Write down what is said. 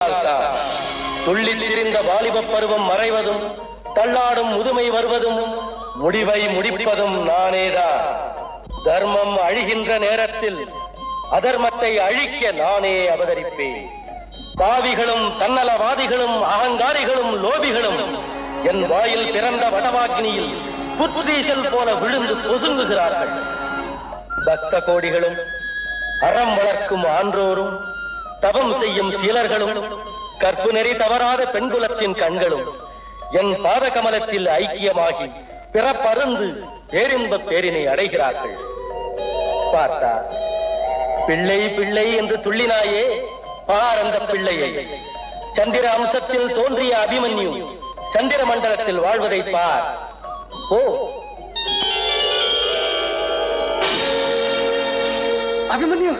அதனால்தான் துள்ளி திரிந்த வாலிப பருவம் மறைவதும் தள்ளாடும் முதுமை வருவதும் முடிவை முடிப்பதும் நானேதான் தர்மம் அழிகின்ற நேரத்தில் அதர்மத்தை அழிக்க நானே அவதரிப்பேன். பாவிகளும் தன்னலவாதிகளும் அகங்காரிகளும் லோபிகளும் என் வாயில் பிறந்த வடவாக்னியில் புற்றீசல் போல விழுந்து பொசுங்குகிறார்கள். பக்த கோடிகளும் அறம் வளர்க்கும் ஆன்றோரும் தவம் செய்யும் சீலர்களும் கற்பு நெறி தவறாத பெண்குலத்தின் கண்களும் என் பாத கமலத்தில் ஐக்கியமாகி பிறப்பருந்து பேரின்ப பேரினை அடைகிறார்கள். பார்த்தா பிள்ளை பிள்ளை என்று துள்ளினாயே பார் அந்த பிள்ளையை. சந்திர அம்சத்தில் தோன்றிய அபிமன்யு சந்திர மண்டலத்தில் வாழ்வதை பார். ஓ அபிமன்யு!